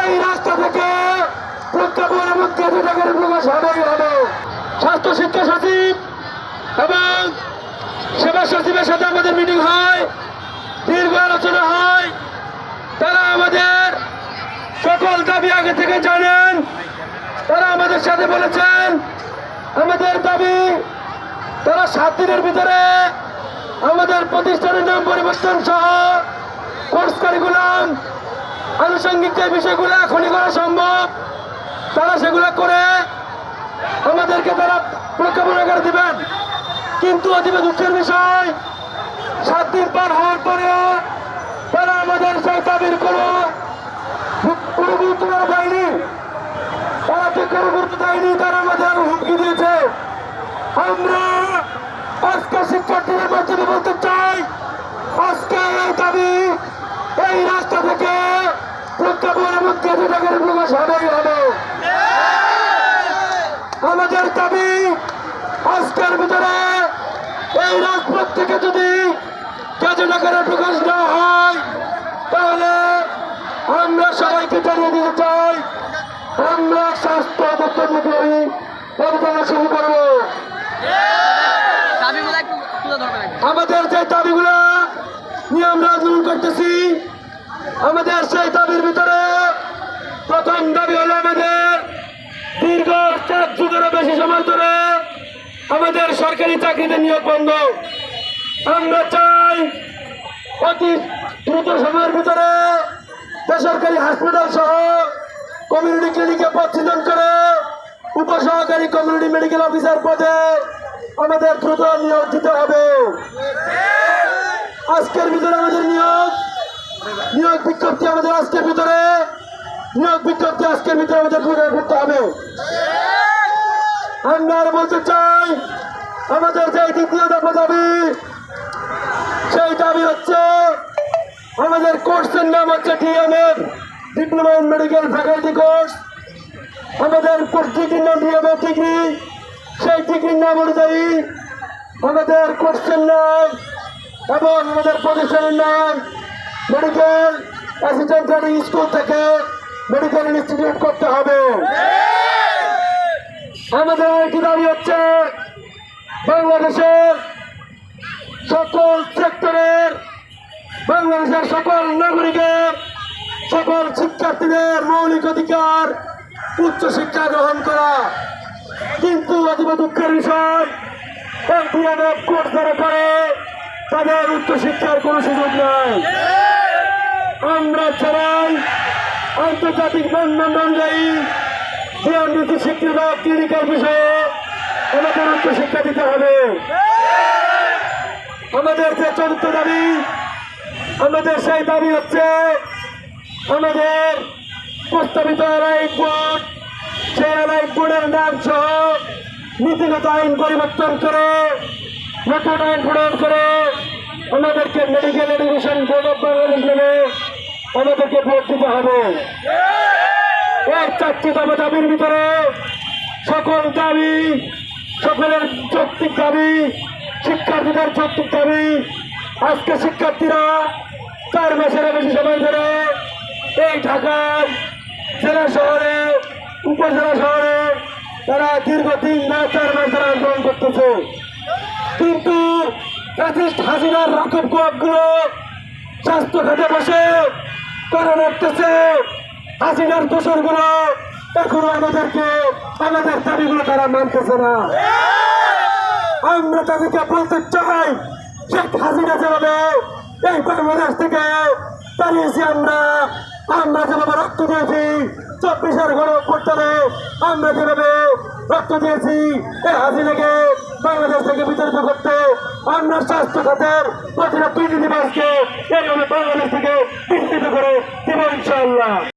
এই রাস্তা থেকে প্রজ্ঞাপন এবং কেন্দ্রের প্রকাশ হবেই হবে। স্বাস্থ্য শিক্ষা সচিব এবং সেবা সচিবের সাথে আমাদের মিটিং হয়, দীর্ঘ আলোচনা হয়। তারা আমাদের সকল দাবি আগে থেকে জানেন। তারা আমাদের সাথে বলেছেন, আমাদের দাবি, তারা সাত দিনের ভিতরে আমাদের প্রতিষ্ঠানের নাম পরিবর্তন সহ কোর্স কারিকুলাম আনুষঙ্গিক যে বিষয়গুলো এখনই করা সম্ভব, তারা সেগুলো করে আমাদেরকে তারা প্রজ্ঞাপনা করে দিবেন। কিন্তু অতীব দুঃখের বিষয়, সাত দিন পার হওয়ার পরেও তারা আমাদের সেই কোনো কোনো গুরুত্ব দেয়নি। তারা যে কোনো গুরুত্ব দেয়নি, তারা আমাদের হুমকি দিয়েছে। আমরা আজকে শিক্ষার্থীদের মাধ্যমে বলতে চাই, আজকে এই দাবি, এই রাস্তা প্রজ্ঞাপন এবং কেন্দ্রের প্রকাশ হবেই হবে আমাদের দাবি আজকের ভিতরে এই রাজপথ থেকে যদি কেজনগরে প্রকাশ না হয় তাহলে আমরা সবাইকে জানিয়ে দিতে চাই আমরা স্বাস্থ্য দপ্তর মুখী পরিচালনা শুরু করব। আমাদের যে দাবিগুলো নিয়ে আমরা আন্দোলন করতেছি আমাদের সেই দাবির ভিতরে প্রথম দাবি হলো আমাদের দীর্ঘ চার যুগেরও বেশি সময় ধরে আমাদের সরকারি চাকরিতে নিয়োগ বন্ধ। আমরা চাই অতি দ্রুত সময়ের ভিতরে বেসরকারি হাসপাতাল সহ কমিউনিটি ক্লিনিকে পদ করে উপসহকারী কমিউনিটি মেডিকেল অফিসার পদে আমাদের দ্রুত নিয়োগ দিতে হবে। আজকের ভিতরে আমাদের নিয়োগ নিয়োগ বিজ্ঞপ্তি আমাদের আজকের ভিতরে। নিয়োগ বিজ্ঞপ্তি আজকের ভিতরে আমাদের প্রদান করতে হবে। আমরা আর বলতে চাই, আমাদের যে দ্বিতীয় দফা দাবি, সেই দাবি হচ্ছে আমাদের কোর্সের নাম হচ্ছে DMF, diploma in medical faculty course. আমাদের ডিগ্রির নাম ডিএমএফ ডিগ্রি, সেই ডিগ্রির নাম অনুযায়ী আমাদের কোর্সের নাম এবং আমাদের প্রতিষ্ঠানের নাম মেডিকেল অ্যাসিস্ট্যান্ট ট্রেনিং স্কুল থেকে মেডিকেল ইনস্টিটিউট করতে হবে। আমাদের একটি দাবি হচ্ছে বাংলাদেশের সকল সেক্টরের বাংলাদেশের সকল নাগরিকের সকল শিক্ষার্থীদের মৌলিক অধিকার উচ্চ শিক্ষা গ্রহণ করা। কিন্তু অতীব দুঃখের বিষয় কোর্স যারা করে তাদের উচ্চশিক্ষার কোনো সুযোগ নাই। আমরা চাই আন্তর্জাতিক মানদণ্ড অনুযায়ী ডিএনবিসি স্বীকৃত ক্লিনিক্যাল বিষয়ে আমাদের উচ্চ শিক্ষা দিতে হবে। আমাদের যে চতুর্থ দাবি, আমাদের সেই দাবি হচ্ছে আমাদের প্রস্তাবিত আইন বোর্ড, সেই আইন বোর্ডের নাম সহ নীতিগত আইন পরিবর্তন করে নতুন আইন প্রণয়ন করে আমাদেরকে medical education board of Bangladesh আমাদেরকে ভোট দিতে হবে। এই চারটি দফা দাবির ভিতরে সকল দাবি, সকলের যৌক্তিক দাবি, শিক্ষার্থীদের যৌক্তিক দাবি। আজকে শিক্ষার্থীরা চার মাসের বেশি সময় ধরে এই ঢাকার জেলা শহরে, উপজেলা শহরে তারা দীর্ঘ তিন মাস চার মাস ধরে আন্দোলন করতেছে। কিন্তু হাসিনার রকম কোয়াবগুলো স্বাস্থ্য খাতে বসে তারা রাখতেছে। হাসিনার দোষরগুলো এখনও আমাদেরকে আমাদের দাবিগুলো তারা মানতেছে না। আমরা তাদেরকে বলতে চাই, শেখ হাসিনা যেভাবে এই বাংলাদেশ থেকে দাঁড়িয়েছি আমরা আমরা যেভাবে রক্ত দিয়েছি, চব্বিশের গণ করতে আমরা যেভাবে রক্ত দিয়েছি, এই হাসিনাকে বাংলাদেশ থেকে বিতাড়িত করতে, আমরা স্বাস্থ্য খাতের প্রতিটা দুর্নীতিবাসকে এইভাবে বাংলাদেশ থেকে করে দেব ইনশাআল্লাহ।